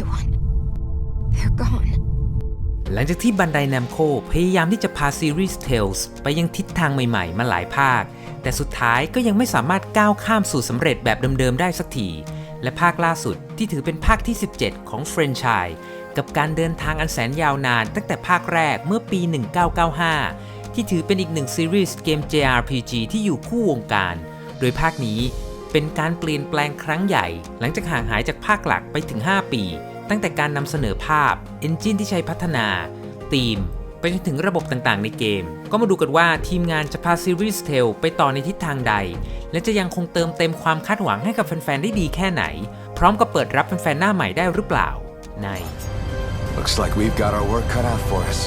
everyone. They're gone. หลังจากที่บันได n นมโคพยายามที่จะพาซีรีส์ Tales ไปยังทิศทางใหม่ๆ มาหลายภาค แต่สุดท้ายก็ยังไม่สามารถก้าวข้ามสู่สำเร็จแบบเดิมๆ ได้สักที และภาคล่าสุดที่ถือเป็นภาคที่ 17 ของเฟรนไชส์กับการเดินทางอันแสนยาวนานตั้งแต่ภาคแรกเมื่อปี 1995 ที่ถือเป็นอีกหนึ่งซีรีส์เกม JRPG ที่อยู่คู่วงการ โดยภาคนี้ เป็นการเปลี่ยนแปลงครั้งใหญ่ หลังจากห่างหายจากภาคหลักไปถึง 5 ปี ตั้งแต่การนำเสนอภาพ เอนจินที่ใช้พัฒนาธีม ไปจนถึงระบบต่างๆ ในเกม ก็มาดูกันว่าทีมงานจะพาซีรีส์เทลไปต่อในทิศทางใด และจะยังคงเติมเต็มความคาดหวังให้กับแฟน ๆ ได้ดีแค่ไหน พร้อมกับเปิดรับแฟน ๆ หน้าใหม่ได้หรือเปล่า ใน Looks like we've got our work cut out for us.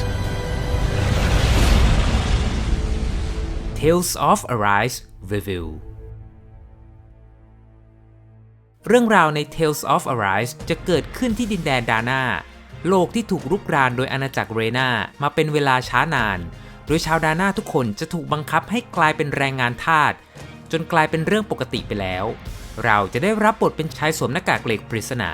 Tales of Arise Review เรื่องราวใน Tales of Arise จะเกิดขึ้นที่ดินแดนดาน่าโลกที่ถูกรุกรานโดยอาณาจักรเรนามาเป็นเวลาช้านาน โดยชาวดาน่าทุกคนจะถูกบังคับให้กลายเป็นแรงงานทาสจนกลายเป็นเรื่องปกติไปแล้ว เราจะได้รับบทเป็นชายสวมหน้ากากเหล็กปริศนา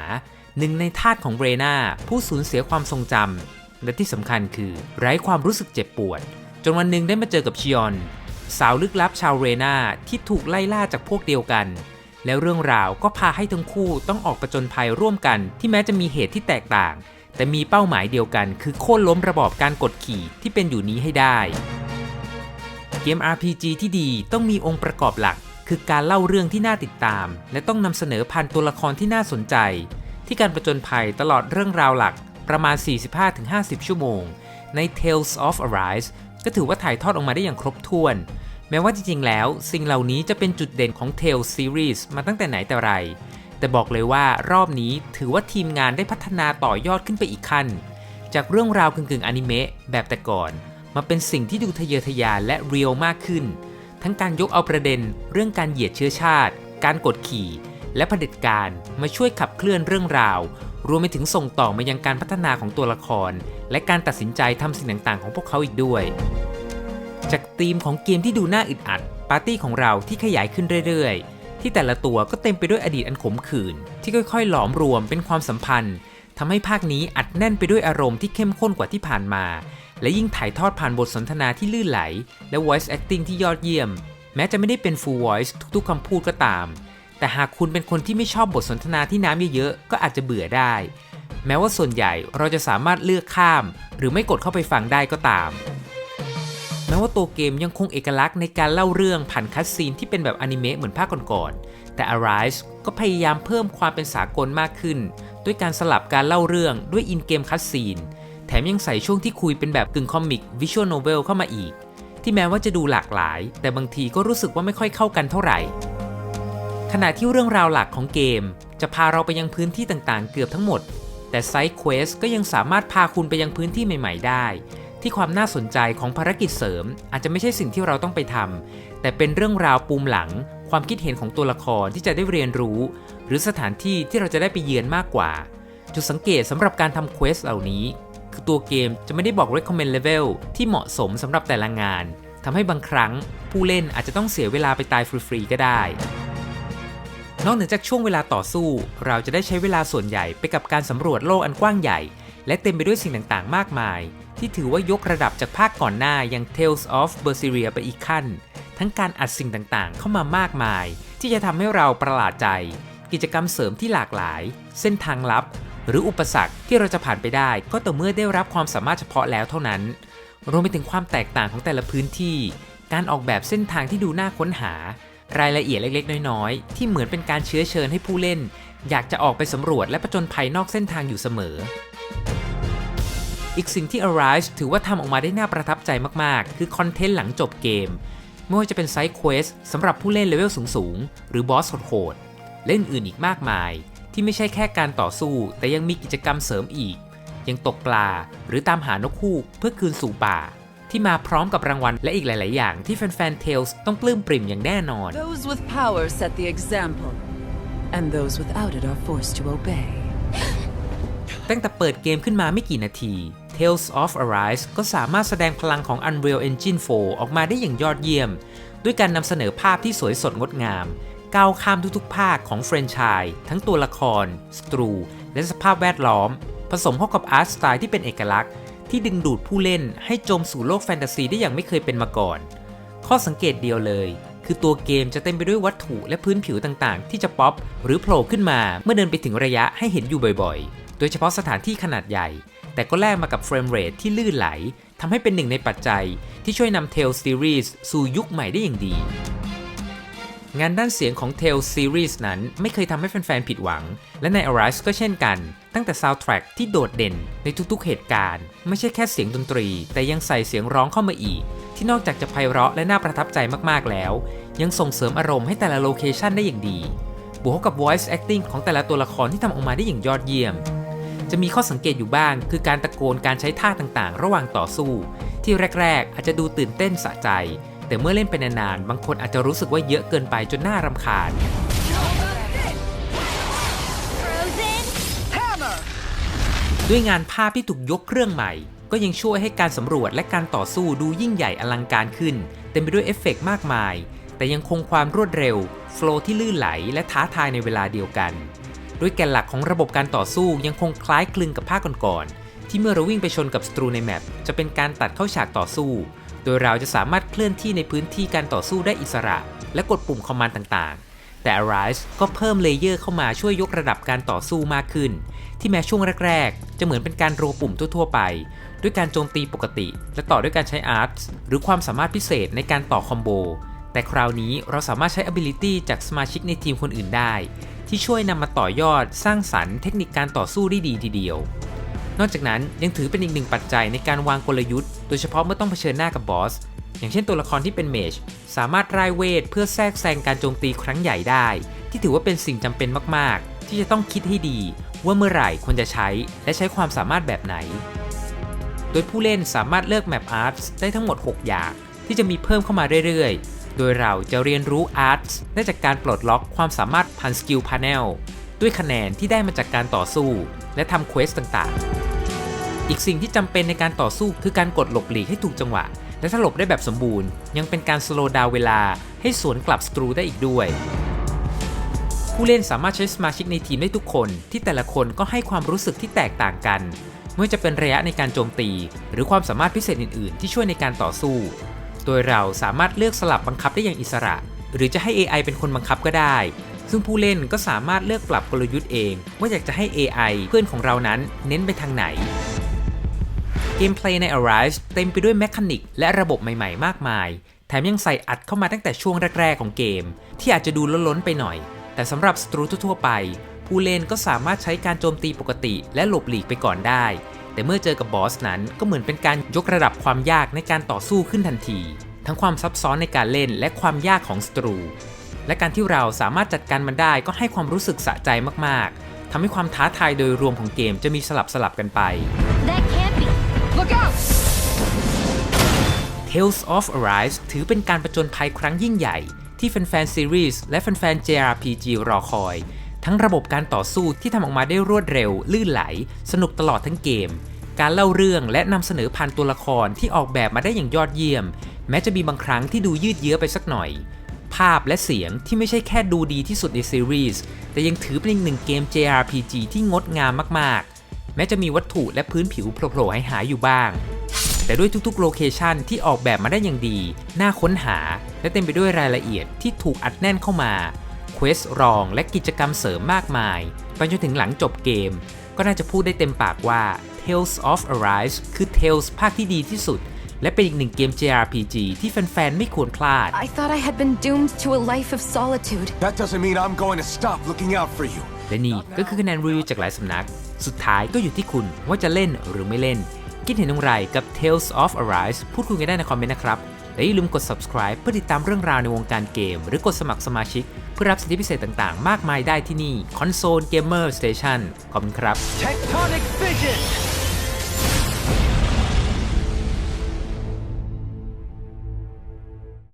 หนึ่งในทาสของเรนาผู้สูญเสียความทรงจำและที่สำคัญคือไร้ความรู้สึกเจ็บปวด จนวันหนึ่งได้มาเจอกับชิออน สาวลึกลับชาวเรนาที่ถูกไล่ล่าจากพวกเดียวกัน แล้วเรื่องราวก็พาให้ทั้งคู่ต้องออกประจนภัยร่วมกัน ที่แม้จะมีเหตุที่แตกต่าง แต่มีเป้าหมายเดียวกันคือโค่นล้มระบอบการกดขี่ที่เป็นอยู่นี้ให้ได้ เกม RPG ที่ดีต้องมีองค์ประกอบหลัก คือการเล่าเรื่องที่น่าติดตาม และต้องนำเสนอพันตัวละครที่น่าสนใจ ที่การประจนภัยตลอดเรื่องราวหลักประมาณ 45-50 ชั่วโมง ใน Tales of Arise ก็ถือว่าถ่ายทอดออกมาได้อย่างครบถ้วน แม้ว่าจริงๆ แล้ว สิ่งเหล่านี้จะเป็นจุดเด่นของ Tales Series มาตั้งแต่ไหนแต่ไร แต่บอกเลยว่ารอบนี้ถือว่าทีมงานได้พัฒนาต่อยอดขึ้นไปอีกขั้น จากเรื่องราวกึ่งๆอนิเมะแบบแต่ก่อน มาเป็นสิ่งที่ดูทะเยอทะยานและเรียลมากขึ้น ทั้งการยกเอาประเด็น เรื่องการเหยียดเชื้อชาติ การกดขี่ และเผด็จการมาช่วยขับเคลื่อนเรื่องราว รวมไปถึงส่งต่อมายังการพัฒนาของตัวละคร และการตัดสินใจทำสิ่งต่างๆ ของพวกเขาอีกด้วย ธีมของเกมที่ดูน่าอึดอัด ปาร์ตี้ของเราที่ขยายขึ้นเรื่อยๆ ที่แต่ละตัวก็เต็มไปด้วยอดีตอันขมขื่นที่ค่อยๆ หลอมรวมเป็นความสัมพันธ์ทำให้ภาคนี้อัดแน่นไปด้วยอารมณ์ที่เข้มข้นกว่าที่ผ่านมา และยิ่งถ่ายทอดผ่านบทสนทนาที่ลื่นไหล และ voice acting ที่ยอดเยี่ยม แม้จะไม่ได้เป็น full voice ทุกๆคำพูดก็ตาม แต่หากคุณเป็นคนที่ไม่ชอบบทสนทนาที่น้ำเยอะๆ ก็อาจจะเบื่อได้ แม้ว่าส่วนใหญ่เราจะสามารถเลือกข้าม หรือไม่กดเข้าไปฟังได้ก็ตาม แม้ว่าตัวเกมยังคงเอกลักษณ์ในการเล่าเรื่องผ่านคัสซีนที่เป็นแบบอนิเมะเหมือนภาคก่อนๆ แต่ Arise ก็พยายามเพิ่มความเป็นสากลมากขึ้น ด้วยการสลับการเล่าเรื่องด้วยอินเกมคัสซีน แถมยังใส่ช่วงที่คุยเป็นแบบกึ่งคอมิกวิชวลโนเวลเข้ามาอีก ที่แม้ว่าจะดูหลากหลาย แต่บางทีก็รู้สึกว่าไม่ค่อยเข้ากันเท่าไหร่ ขณะที่เรื่องราวหลักของเกม จะพาเราไปยังพื้นที่ต่างๆ เกือบทั้งหมด แต่ไซด์เควสก็ยังสามารถพาคุณไปยังพื้นที่ใหม่ ๆ ได้ ที่ความน่าสนใจของภารกิจเสริม อาจจะไม่ใช่สิ่งที่เราต้องไปทำแต่เป็นเรื่องราวปูมหลัง ความคิดเห็นของตัวละครที่จะได้เรียนรู้ หรือสถานที่ที่เราจะได้ไปเยือนมากกว่า จุดสังเกตสำหรับการทำเควสเหล่านี้ คือตัวเกมจะไม่ได้บอก recommend level ที่เหมาะสมสำหรับแต่ละงานทำให้บางครั้ง ผู้เล่นอาจจะต้องเสียเวลาไปตายฟรีๆก็ได้นอกเหนือจากช่วงเวลาต่อสู้ เราจะได้ใช้เวลาส่วนใหญ่ไปกับการสำรวจโลกอันกว้างใหญ่ และเต็มไปด้วยสิ่งต่างๆ มากมาย ที่ถือว่ายกระดับจากภาคก่อนหน้าอย่าง Tales of Berseria ไปอีกขั้น ทั้งการอัดสิ่งต่างๆ เข้ามามากมาย ที่จะทำให้เราประหลาดใจ กิจกรรมเสริมที่หลากหลาย เส้นทางลับ หรืออุปสรรคที่เราจะผ่านไปได้ ก็ต่อเมื่อได้รับความสามารถเฉพาะแล้วเท่านั้น รวมไปถึงความแตกต่างของแต่ละพื้นที่ การออกแบบเส้นทางที่ดูน่าค้นหา รายละเอียดเล็กๆ น้อยๆ ที่เหมือนเป็นการเชื้อเชิญให้ผู้เล่น อยากจะออกไปสำรวจและประจนภัยนอกเส้นทางอยู่เสมอ อีกสิ่งที่ Arise ถือว่าทำออกมาได้น่าประทับใจมากๆ คือคอนเทนต์หลังจบเกม ไม่ว่าจะเป็นไซด์เควสสำหรับผู้เล่นเลเวลสูงๆ หรือบอสโหดๆและอื่นๆอีกมากมาย ที่ไม่ใช่แค่การต่อสู้ แต่ยังมีกิจกรรมเสริมอีก ยังตกปลาหรือตามหานกฮูกเพื่อคืนสู่ป่า ที่มาพร้อมกับรางวัลและอีกหลาย ๆ อย่างที่แฟนๆ Tales ต้องปลื้มปริ่มอย่างแน่นอน Those with power set the example, and those without it are forced to obey. ตั้งแต่เปิดเกมขึ้นมาไม่กี่นาที Tales of Arise ก็สามารถแสดงพลังของ Unreal Engine 4 ออกมาได้อย่างยอดเยี่ยม ด้วยการนำเสนอภาพที่สวยสดงดงาม ก้าวข้ามทุกๆ ภาคของแฟรนไชส์ทั้งตัวละคร สตรู และสภาพแวดล้อม ผสมเข้ากับอาร์ตสไตล์ที่เป็นเอกลักษณ์ ที่ดึงดูดผู้เล่นให้จมสู่โลกแฟนตาซีได้อย่างไม่เคยเป็นมาก่อน ข้อสังเกตเดียวเลยคือตัวเกมจะเต็มไปด้วยวัตถุและพื้นผิวต่างๆ ที่จะป๊อปหรือโผล่ขึ้นมาเมื่อเดินไปถึงระยะให้เห็นอยู่บ่อยๆ โดยเฉพาะสถานที่ขนาดใหญ่ แต่ก็แลกมากับเฟรมเรทที่ลื่นไหลทำให้เป็นหนึ่งในปัจจัยที่ช่วยนำ Tales Series สู่ยุคใหม่ได้อย่างดี งานด้านเสียงของ Tales Series นั้นไม่เคยทำให้แฟนๆ ผิดหวัง และใน Arise ก็เช่นกัน ตั้งแต่ Soundtrack ที่โดดเด่นในทุกๆ เหตุการณ์ ไม่ใช่แค่เสียงดนตรี แต่ยังใส่เสียงร้องเข้ามาอีก ที่นอกจากจะไพเราะและน่าประทับใจมากๆแล้ว ยังส่งเสริมอารมณ์ให้แต่ละโลเคชันได้อย่างดีบวกกับ voice acting ของแต่ละตัวละครที่ทำออกมาได้อย่างยอดเยี่ยม จะมีข้อสังเกตอยู่บ้าง คือการตะโกนการใช้ท่าต่างๆ ระหว่างต่อสู้ ที่แรกๆ อาจจะดูตื่นเต้นสะใจ แต่เมื่อเล่นไปนานๆ บางคนอาจจะรู้สึกว่าเยอะเกินไปจนน่ารำคาญ ด้วยงานภาพที่ถูกยกเครื่องใหม่ ก็ยังช่วยให้การสำรวจและการต่อสู้ดูยิ่งใหญ่อลังการขึ้น เต็มไปด้วยเอฟเฟกต์มากมาย แต่ยังคงความรวดเร็ว โฟล์ที่ลื่นไหล และท้าทายในเวลาเดียวกัน โดยแกนหลักของระบบการต่อสู้ยังคงคล้ายคลึงกับภาคก่อนๆ ที่เมื่อเราวิ่งไปชนกับศัตรูในแมปจะเป็นการตัดเข้าฉากต่อสู้ โดยเราจะสามารถเคลื่อนที่ในพื้นที่การต่อสู้ได้อิสระ และกดปุ่มคอมมานด์ต่างๆ แต่ Arise ก็เพิ่มเลเยอร์เข้ามาช่วยยกระดับการต่อสู้มากขึ้น ที่แม้ช่วงแรกๆ จะเหมือนเป็นการโรปุ่มทั่วๆไป ด้วยการโจมตีปกติ และต่อด้วยการใช้อาร์ตหรือความสามารถพิเศษในการต่อคอมโบแต่คราวนี้เราสามารถใช้ ability จากสมาชิกในทีมคนอื่นได้ ที่ช่วยนำมาต่อยอดสร้างสรรค์เทคนิคการต่อสู้ได้ดีทีเดียว นอกจากนั้นยังถือเป็นอีกหนึ่งปัจจัยในการวางกลยุทธ์ โดยเฉพาะเมื่อต้องเผชิญหน้ากับบอส อย่างเช่นตัวละครที่เป็นเมจสามารถร่ายเวทเพื่อแทรกแซงการโจมตีครั้งใหญ่ได้ ที่ถือว่าเป็นสิ่งจำเป็นมาก ๆ ที่จะต้องคิดให้ดี ว่าเมื่อไหร่ควรจะใช้และใช้ความสามารถแบบไหน โดยผู้เล่นสามารถเลือกแมปอาร์ตได้ทั้งหมด 6 อย่างที่จะมีเพิ่มเข้ามาเรื่อยๆ โดยเราจะเรียนรู้อาร์ตได้จากการปลดล็อกความสามารถผ่านสกิลพา n เนลด้วยคะแนนที่ได้มาจากการต่อสู้ และทำเควสต่างๆ อีกสิ่งที่จำเป็นในการต่อสู้คือการกดหลบหลีกให้ถูกจังหวะ และถ้าหลบได้แบบสมบูรณ์ ยังเป็นการสโลว์ดาวเวลาให้สวนกลับสตรูได้อีกด้วย ผู้เล่นสามารถใช้สมาชิกในทีมได้ทุกคน ที่แต่ละคนก็ให้ความรู้สึกที่แตกต่างกันไม่ว่าจะเป็นระยะในการโจมตี หรือความสามารถพิเศษอื่น ๆ ที่ช่วยในการต่อสู้ โดยเราสามารถเลือกสลับบังคับได้อย่างอิสระ หรือจะให้ AI เป็นคนบังคับก็ได้ ซึ่งผู้เล่นก็สามารถเลือกปรับกลยุทธ์เอง ว่าอยากจะให้ AI เพื่อนของเรานั้นเน้นไปทางไหน เกมเพลย์ใน Arise เต็มไปด้วยแมคานิกและระบบใหม่ๆ มากมาย แถมยังใส่อัดเข้ามาตั้งแต่ช่วงแรกๆของเกม ที่อาจจะดูล้นๆไปหน่อย แต่สำหรับศัตรูทั่วๆไป ผู้เล่นก็สามารถใช้การโจมตีปกติ และหลบหลีกไปก่อนได้ แต่เมื่อเจอกับบอสนั้นก็เหมือนเป็นการยกระดับความยากในการต่อสู้ขึ้นทันที ทั้งความซับซ้อนในการเล่นและความยากของศัตรู และการที่เราสามารถจัดการมันได้ก็ให้ความรู้สึกสะใจมากๆทำให้ความท้าทายโดยรวมของเกมจะมีสลับสลับๆกันไป That can't be. Look out! Tales of Arise ถือเป็นการประจนภัยครั้งยิ่งใหญ่ ที่แฟนๆซีรีส์และแฟนๆ JRPG รอคอย ทั้งระบบการต่อสู้ที่ทำออกมาได้รวดเร็ว ลื่นไหล สนุกตลอดทั้งเกม การเล่าเรื่องและนำเสนอผ่านตัวละครที่ออกแบบมาได้อย่างยอดเยี่ยม แม้จะมีบางครั้งที่ดูยืดเยื้อไปสักหน่อย ภาพและเสียงที่ไม่ใช่แค่ดูดีที่สุดในซีรีส์แต่ยังถือเป็นอีกหนึ่งเกม JRPG ที่งดงามมากๆ แม้จะมีวัตถุและพื้นผิวโผล่ๆให้หาอยู่บ้างแต่ด้วยทุกๆ โลเคชันที่ออกแบบมาได้อย่างดี น่าค้นหา และเต็มไปด้วยรายละเอียดที่ถูกอัดแน่นเข้ามา เควสรองและกิจกรรมเสริมมากมาย ไปจนถึงหลังจบเกม ก็น่าจะพูดได้เต็มปากว่า Tales of Arise คือ Tales ภาคที่ดีที่สุด และเป็นอีกหนึ่งเกม JRPG ที่แฟนๆ ไม่ควรพลาด I thought I had been doomed to a life of solitude. That doesn't mean I'm going to stop looking out for you. และนี่ก็คือคะแนนรีวิวจากหลายสำนัก สุดท้ายก็อยู่ที่คุณว่าจะเล่นหรือไม่เล่น คิดเห็นอย่างไรกับ Tales of Arise พูดคุยกันได้ในคอมเมนต์นะครับ และอย่าลืมกด subscribe เพื่อติดตามเรื่องราวในวงการเกม หรือกดสมัครสมาชิก เพื่อรับสิทธิพิเศษต่างๆ มากมายได้ที่นี่ Console Gamer Station ขอบคุณครับ Tectonic Vision!